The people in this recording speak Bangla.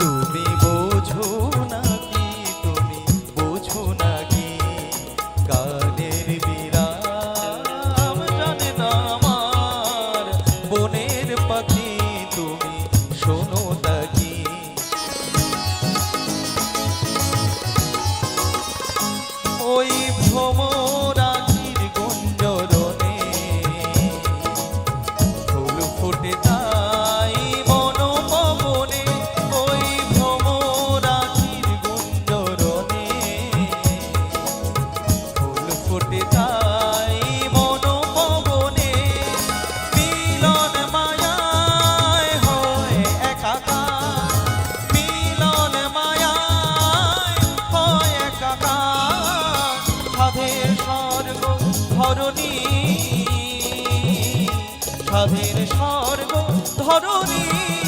তুমি বোঝো নাকি তুমি বোঝো নাকি কানের বিরাম আমার। বনের পাখি, তুমি শোনো নাকি ওই ভ্রমণ ফুটে তা সাধে স্বর্গ ধরণী। সাধের স্বর্গ ধরণী।